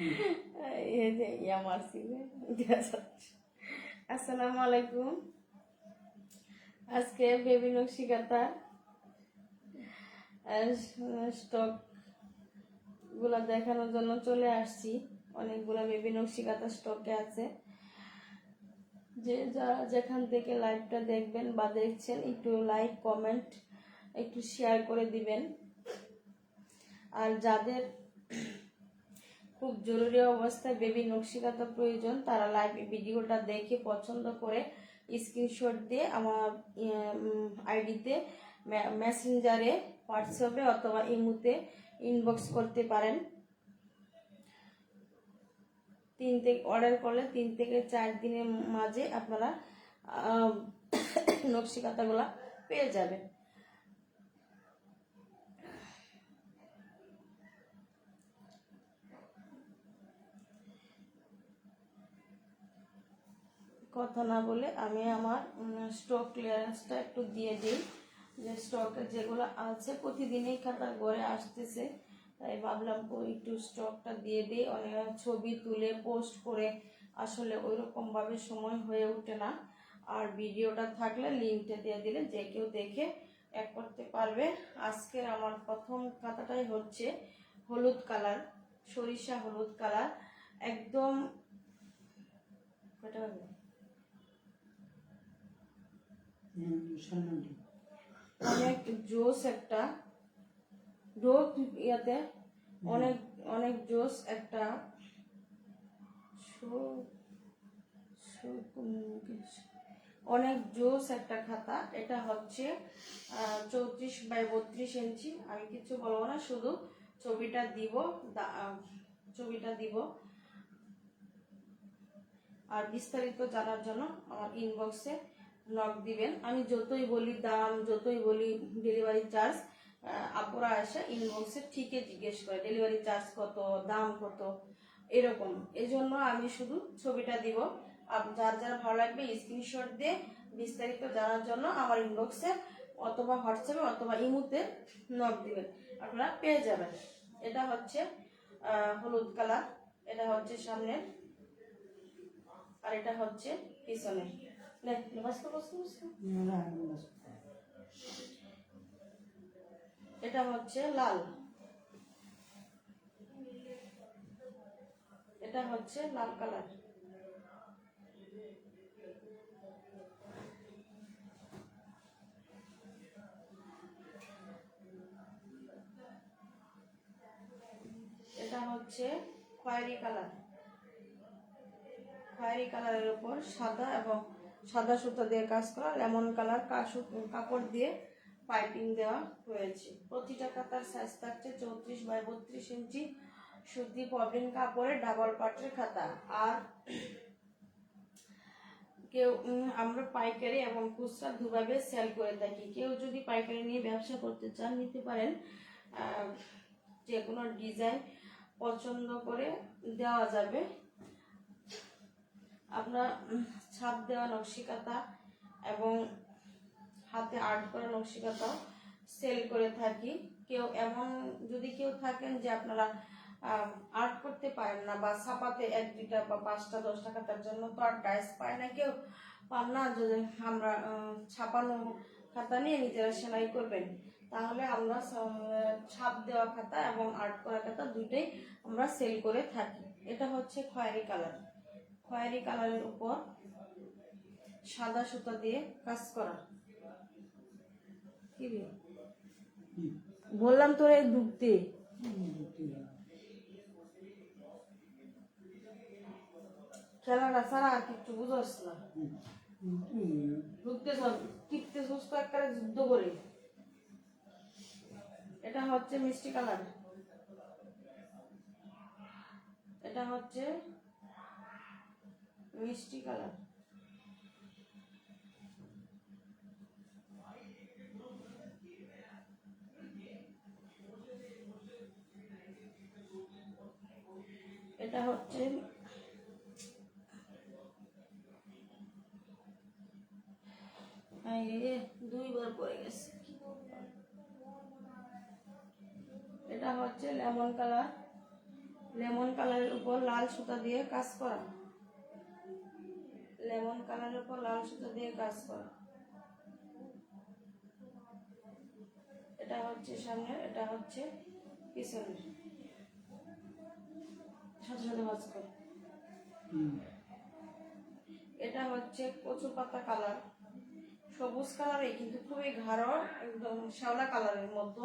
এই যে দেখা যাচ্ছে। আসসালামু আলাইকুম। আজকে বেবি নকশিকাতা স্টকগুলা দেখানোর জন্য চলে আসছি। অনেকগুলা বেবি নকশিকাতা স্টকে আছে। যে যারা যেখান থেকে লাইভটা দেখবেন বা দেখছেন, একটু লাইক কমেন্ট একটু শেয়ার করে দিবেন। আর যাদের খুব জরুরি অবস্থায় বেবি নকশিকাতা প্রয়োজন। তারা লাইভ ভিডিওটা দেখে পছন্দ করে স্ক্রিনশট দিয়ে আমার আইডিতে মেসেঞ্জারে হোয়াটসঅ্যাপে অথবা ইমুতে ইনবক্স করতে পারেন। তিন থেকে অর্ডার করলে তিন থেকে চার দিনের মাঝে আপনারা নকশিকাতাগুলা পেয়ে যাবেন। কথা না বলে আমি আমার স্টক ক্লিয়ারেন্সটা একটু দিয়ে দিই। যে স্টকে যেগুলো আছে, প্রতিদিনই খাতা ঘরে আসতেছে। তাই ভাবলাম একটু স্টকটা দিয়ে দিই। অনেক ছবি তুলে পোস্ট করে আসলে ওই ভাবে সময় হয়ে ওঠে না। আর ভিডিওটা থাকলে লিঙ্কটা দিয়ে দিলে যে কেউ দেখে এক করতে পারবে। আজকের আমার প্রথম খাতাটাই হচ্ছে হলুদ কালার, সরিষা হলুদ কালার। একদম বাজে? অনেক জোস একটা। ডোক ইয়াতে অনেক অনেক জোস একটা। অনেক জোস একটা খাতা। এটা হচ্ছে চৌত্রিশ বাই বত্রিশ ইঞ্চি। আমি কিছু বলব না শুধু ছবিটা দিব ছবিটা দিব। আর বিস্তারিত জানার জন্য আমার ইনবক্সে নক দিবেন। আমি যতই বলি দাম, যতই বলি ডেলিভারি চার্জ আপুরা এসে ইনবক্সে ঠিকই জিজ্ঞেস করে ডেলিভারি চার্জ কত, দাম কত, এরকম। এই জন্য আমি শুধু ছবিটা দিব। যার যার ভালো লাগবে স্ক্রিনশট দিয়ে বিস্তারিত জানার জন্য আমার ইনবক্সে অথবা হোয়াটসঅ্যাপে অথবা ইমুতে নক দিবেন। আপনারা পেয়ে যাবেন। এটা হচ্ছে হলুদ কালার এটা হচ্ছে সামনের, আর এটা হচ্ছে পিছনে নে, নে, বাস কর, বাস। এটা হচ্ছে লাল এটা হচ্ছে লাল কালার এটা হচ্ছে খয়েরি কালার খয়েরি কালারের উপর সাদা এবং সাদা সুতা দিয়ে কাজ করা, লেমন কালার কাপড় দিয়ে পাইপিং দেওয়া হয়েছে। প্রতিটা কাতার সাইজ থাকছে চৌত্রিশ বাই বত্রিশ ইঞ্চি সুতি পবিন কাপড়ের ডাবল পাটের খাতা। আর কেউ আমরা পাইকারি এবং খুচরা দুভাবে সেল করে থাকি। কেউ যদি পাইকারি নিয়ে ব্যবসা করতে চান, নিতে পারেন যে কোনো ডিজাইন পছন্দ করে দেওয়া যাবে। উম, ছাপ দেওয়া নকশিকাতা এবং হাতে আর্ট করা নকশিকাতাও সেল করে থাকি। কেউ এমন যদি কেউ থাকেন যে আপনারা আর্ট করতে পারেন না বা ছাপাতে এক দুইটা বা পাঁচটা দশটা খাতার জন্য তো আর ডাইস পায় না কেউ পান না। যদি আমরা ছাপানো খাতা নিয়ে নিজেরা সেলাই করবেন তাহলে আমরা ছাপ দেওয়া খাতা এবং আর্ট করা খাতা দুইটাই আমরা সেল করে থাকি। এটা হচ্ছে খয়েরি কালার। খয়েরি কালারের উপর সাদা সুতা দিয়ে কাজ করা। কি? বললাম তোরে ঢুকতে খেলাটা ছাড়া আর কিছু বুঝাস না। ঢুকতে টিকতে সুস্থ একটা যুদ্ধ করে। এটা হচ্ছে মিষ্টি কালার। এটা হচ্ছে মিষ্টি কালার। এটা হচ্ছে দুইবার পড়ে গেছে। এটা হচ্ছে লেমন কালার। লেমন কালারের উপর লাল সুতা দিয়ে কাজ করা। লেমন কালারের উপর লাল সুতা দিয়ে কাজ করা। এটা হচ্ছে সামনে এটা হচ্ছে পিছনের। সাথে সাথে ভাজ কর। এটা হচ্ছে কচু পাতা কালার। সবুজ কালারে কিন্তু খুবই গাঢ় একদম শ্যাওলা কালারের মতো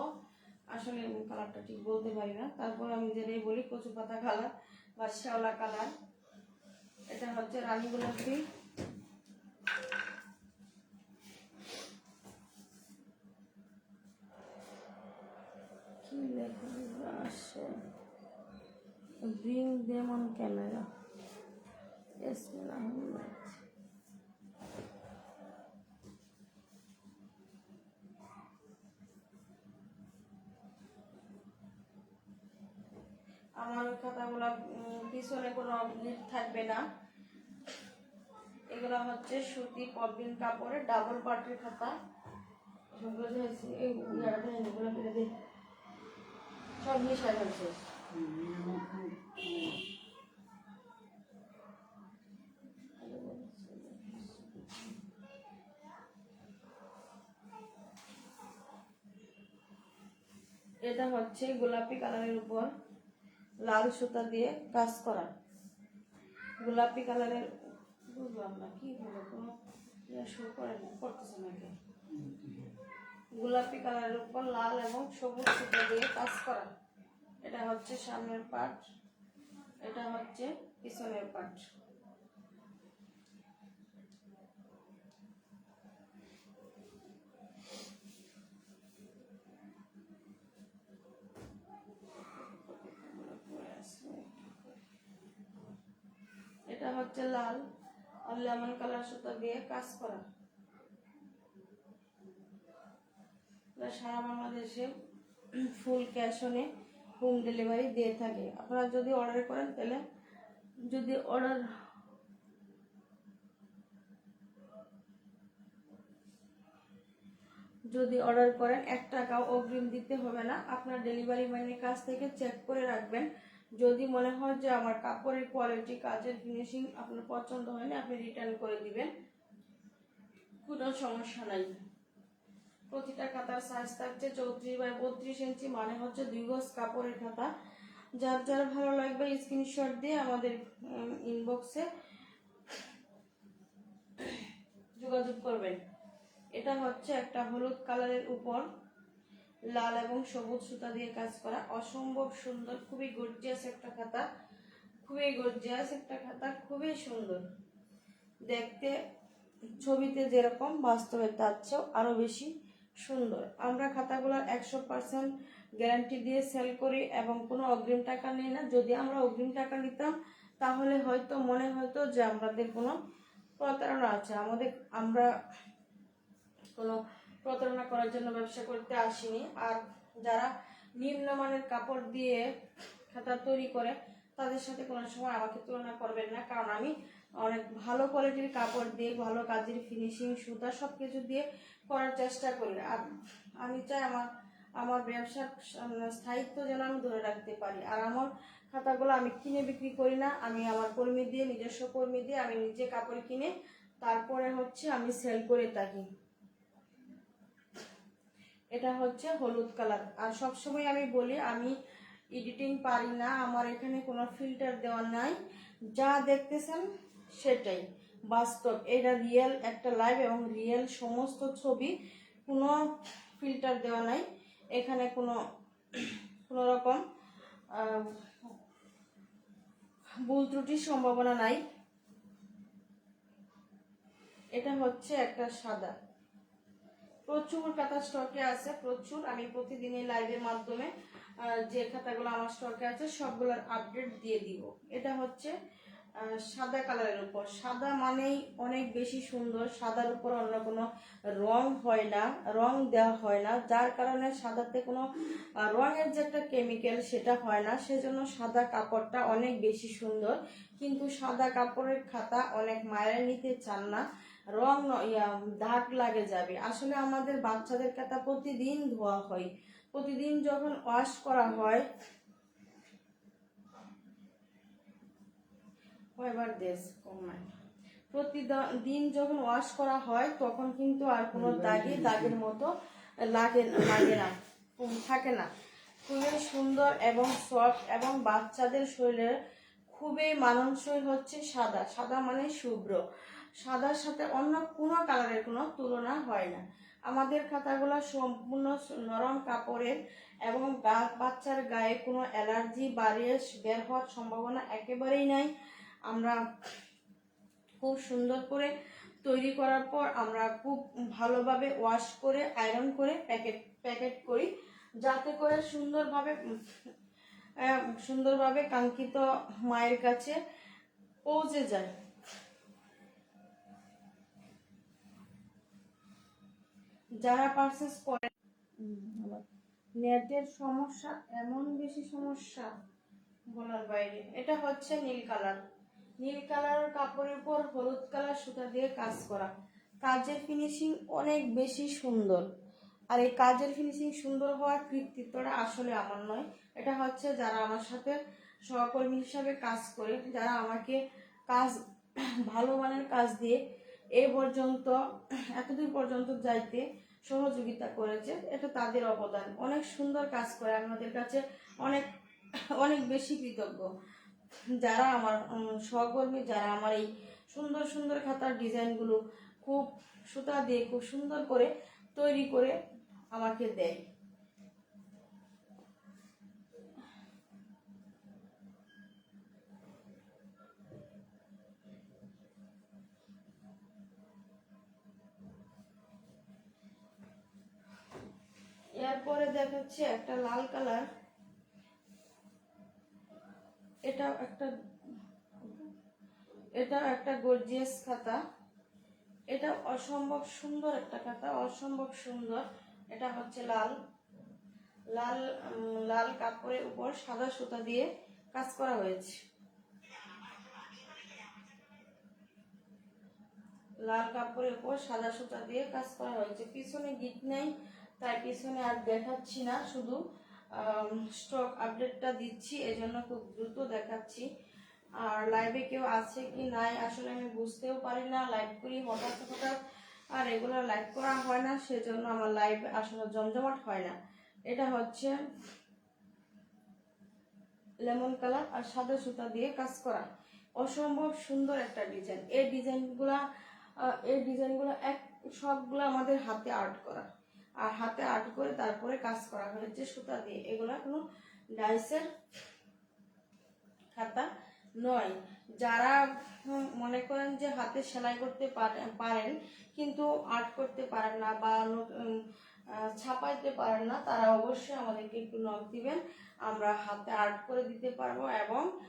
আসলে আমি কালারটা ঠিক বলতে পারি না। তারপর আমি যেটাই বলি কচু পাতা কালার বা শ্যাওলা কালার। এটা হচ্ছে রানী গোলাপি লেখা আসে bring them on camera Ismail Ahmed আমার ওই খাতাগুলো পিছনে কোনো লিড থাকবে না। এগুলো হচ্ছে সুতি পবিন কাপড়ের ডাবল পাটের খাতা। এই এগুলো ফেলে সব মিশাই হয়েছে এটা হচ্ছে গোলাপি কালারের উপর। লাল সুতা দিয়ে কাজ করা। গোলাপি কালারের বুঝলাম না কি হলো কোনো শুরু করে না, করতেছে নাকি গোলাপি কালারের উপর লাল এবং সবুজ সুতা দিয়ে কাজ করা। এটা হচ্ছে সামনের পার্ট এটা হচ্ছে পিছনের পার্ট এটা হচ্ছে লাল। আর লেমন কালার সুতা দিয়ে কাজ করা। সারা বাংলাদেশে full cash on home delivery দিয়ে থাকে। আপনারা যদি অর্ডার করেন তাহলে যদি অর্ডার যদি অর্ডার করেন, এক টাকাও অগ্রিম দিতে হবে না। আপনার ডেলিভারি ম্যানের কাছ থেকে চেক করে রাখবেন। যদি মনে হয় যে আমার কাপড়ের কোয়ালিটি কাজের ফিনিশিং আপনার পছন্দ হয়নি, আপনি রিটার্ন করে দিবেন। কোনো সমস্যা নাই। প্রতিটা খাতার সাইজ থাকছে চৌত্রিশ বাই বত্রিশ ইঞ্চি মানে হচ্ছে দুই গজ কাপড়ের খাতা। যার যার ভালো লাগবে স্ক্রিনশট দিয়ে আমাদের ইনবক্সে যোগাযোগ করবেন। এটা হচ্ছে একটা হলুদ কালারের উপর। লাল এবং সবুজ সুতা দিয়ে কাজ করা অসম্ভব সুন্দর, খুবই গর্জিয়াস একটা খাতা। খুবই গর্জিয়াস একটা খাতা, খুবই সুন্দর। দেখতে, ছবিতে যেরকম, বাস্তবে তার চেয়েও আরও বেশি সুন্দর। আমরা খাতাগুলো একশো পার্সেন্ট গ্যারান্টি দিয়ে সেল করি এবং কোনো অগ্রিম টাকা নিই না। যদি আমরা অগ্রিম টাকা নিতাম, তাহলে হয়তো, মনে হতো যে আমাদের কোনো প্রতারণা আছে। আমাদের, আমরা কোনো প্রতারণা করার জন্য ব্যবসা করতে আসিনি। আর যারা নিম্নমানের কাপড় দিয়ে খাতা তৈরি করে, তাদের সাথে কোনো সময় আমাকে তুলনা করবেন না। কারণ আমি অনেক ভালো কোয়ালিটির কাপড় দিয়ে, ভালো কাজের ফিনিশিং সুতা সব কিছু দিয়ে করার চেষ্টা করি। আর আমি চাই আমার আমার ব্যবসার স্থায়িত্ব যেন আমি ধরে রাখতে পারি। আর আমার খাতাগুলো আমি কিনে বিক্রি করি না। আমি আমার কর্মী দিয়ে, নিজস্ব কর্মী দিয়ে আমি নিজে কাপড় কিনে, তারপরে হচ্ছে আমি সেল করে থাকি। এটা হচ্ছে হলুদ কালার। আর সবসময় আমি বলি, আমি এডিটিং পারি না, আমার এখানে কোনো ফিল্টার দেওয়া নাই। যা দেখতেছেন সেটাই, বাস্তব। এটা রিয়েল একটা লাইভ এবং রিয়েল সমস্ত ছবি, কোনো ফিল্টার দেওয়া নাই। এখানে কোনো কোনো রকম ভুল ত্রুটির সম্ভাবনা নাই। এটা হচ্ছে একটা সাদা। প্রচুর খাতা স্টকে আছে, প্রচুর। আমি প্রতিদিনই লাইভের মাধ্যমে যে খাতাগুলো আমার স্টকে আছে, সবগুলোর আপডেট দিয়ে দিব। এটা হচ্ছে সাদা কালারের উপর। সাদা মানেই অনেক বেশি সুন্দর। সাদার উপর অন্য কোনো রং হয় না, রং দেওয়া হয় না। যার কারণে সাদাতে কোনো রঙের যে একটা কেমিক্যাল সেটা হয় না। সেজন্য সাদা কাপড়টা অনেক বেশি সুন্দর। কিন্তু সাদা কাপড়ের খাতা অনেক মায়েরা নিতে চান না। রং ইয়া, দাগ লাগে যাবে। আসলে আমাদের বাচ্চাদের খাতা প্রতিদিন ধোয়া হয়। প্রতিদিন যখন ওয়াশ করা হয় কয়বার দেশ কমায়? প্রতিদিন যখন ওয়াশ করা হয় তখন কিন্তু আর কোনো দাগে দাগের মতো লাগে লাগে না থাকে না। খুবই সুন্দর এবং সফট এবং বাচ্চাদের শরীরে খুবই মানানসই হচ্ছে সাদা। সাদা মানে শুভ্র। সাদার সাথে অন্য কোনো কালারের কোনো তুলনা হয় না। আমাদের খাতাগুলো সম্পূর্ণ নরম কাপড়ের এবং বাচ্চার গায়ে কোনো অ্যালার্জি বা রেশ বের হওয়ার সম্ভাবনা একেবারেই নাই। আমরা খুব সুন্দর করে তৈরি করার পর আমরা খুব ভালোভাবে ওয়াশ করে আয়রন করে প্যাকেট প্যাকেট করি। যাতে করে সুন্দরভাবে সুন্দরভাবে কাঙ্ক্ষিত মায়ের কাছে পৌঁছে যায়। যারা পারচেস করে নেটের সমস্যা এমন বেশি সমস্যা বলার বাইরে। এটা হচ্ছে নীল কালার। নীল কালার কাপড়ের উপর হলুদ কালার সুতা দিয়ে কাজ করা। কাজের ফিনিশিং অনেক বেশি সুন্দর। আর এই কাজের ফিনিশিং সুন্দর হওয়ার কৃতিত্বটা আসলে আমার নয়। এটা হচ্ছে যারা আমার সাথে সহকর্মী হিসাবে কাজ করে যারা আমাকে কাজ ভালো মানের কাজ দিয়ে এ পর্যন্ত এতদূর পর্যন্ত যাইতে সহযোগিতা করেছে, এটা তাদের অবদান। অনেক সুন্দর কাজ করে আমাদের কাছে, অনেক অনেক বেশি কৃতজ্ঞ। যারা আমার সহকর্মী, যারা আমার এই সুন্দর সুন্দর খাতার ডিজাইনগুলো খুব সুতা দিয়ে, খুব সুন্দর করে তৈরি করে আমাকে দেয়। দেখাচ্ছে একটা লাল কালার। এটা একটা এটা একটা গর্জিয়াস খাতা। এটা অসম্ভব সুন্দর একটা খাতা, অসম্ভব সুন্দর। এটা হচ্ছে লাল। লাল লাল কাপড়ের উপর সাদা সুতা দিয়ে কাজ করা হয়েছে। লাল কাপড়ের উপর সাদা সুতা দিয়ে কাজ করা হয়েছে। পিছনে গিট নেই তাই পিছনে আর দেখাচ্ছি না, শুধু স্টক আপডেটটা দিচ্ছি, এজন্য খুব দ্রুত দেখাচ্ছি। আর লাইভে কেউ আছে কি নাই, আসলে আমি বুঝতেও পারি না লাইভ করি হঠাৎ হঠাৎ, আর রেগুলার লাইভ করা হয় না, সেজন্য আমার লাইভ আসলে জমজমাট হয় না। এটা হচ্ছে লেমন কালার আর সাদা সুতা দিয়ে কাজ করা। অসম্ভব সুন্দর একটা ডিজাইন এই ডিজাইনগুলা এই ডিজাইনগুলো এক, সবগুলো আমাদের হাতে আর্ট করা। আর হাতে আর্ট করে তারপরে কাজ করা হয়েছে সুতা দিয়ে, এগুলা কোনো ডাইসের খাতা নয়। যারা মনে করেন যে হাতে সেলাই করতে পারে- পারেন কিন্তু আর্ট করতে পারেন না বা ছাপাইতে পারেন না, তারা অবশ্যই আমাদেরকে একটু নখ দিবেন। আমরা হাতে আর্ট করে দিতে পারব এবং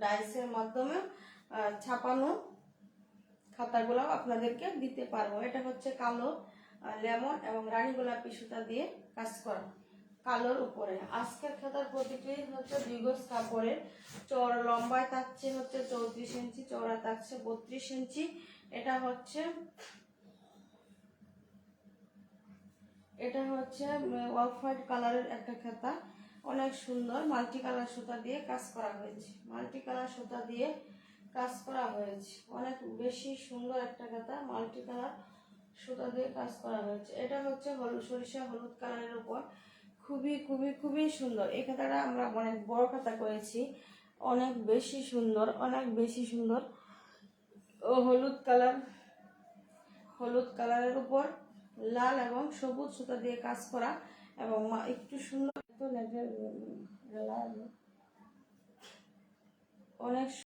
ডাইসের মাধ্যমে ছাপানো খাতাগুলো আপনাদেরকে দিতে পারব। এটা হচ্ছে কালো লেমন এবং রানী গোলাপি সুতা দিয়ে কাজ করা। কালোর উপরে। আজকের খাতার প্রতিটি হচ্ছে গজ কাপড়ের। চওড়া লম্বায় থাকছে হচ্ছে চৌত্রিশ ইঞ্চি, চওড়া থাকছে বত্রিশ ইঞ্চি। এটা হচ্ছে এটা হচ্ছে অফ হোয়াইট কালারের একটা খাতা। অনেক সুন্দর মাল্টি কালার সুতা দিয়ে কাজ করা হয়েছে। মাল্টি কালার সুতা দিয়ে কাজ করা হয়েছে। অনেক বেশি সুন্দর একটা খাতা মাল্টি কালার সুতা দিয়ে কাজ করা হয়েছে। এটা হচ্ছে হলুদ সরিষা, হলুদ কালারের উপর। খুবই খুবই খুবই সুন্দর। এই খাতাটা আমরা অনেক বড় খাতা করেছি। অনেক বেশি সুন্দর, অনেক বেশি সুন্দর। ও, হলুদ কালার, হলুদ কালারের উপর লাল এবং সবুজ সুতা দিয়ে কাজ করা এবং মা- একটু সুন্দর অনেক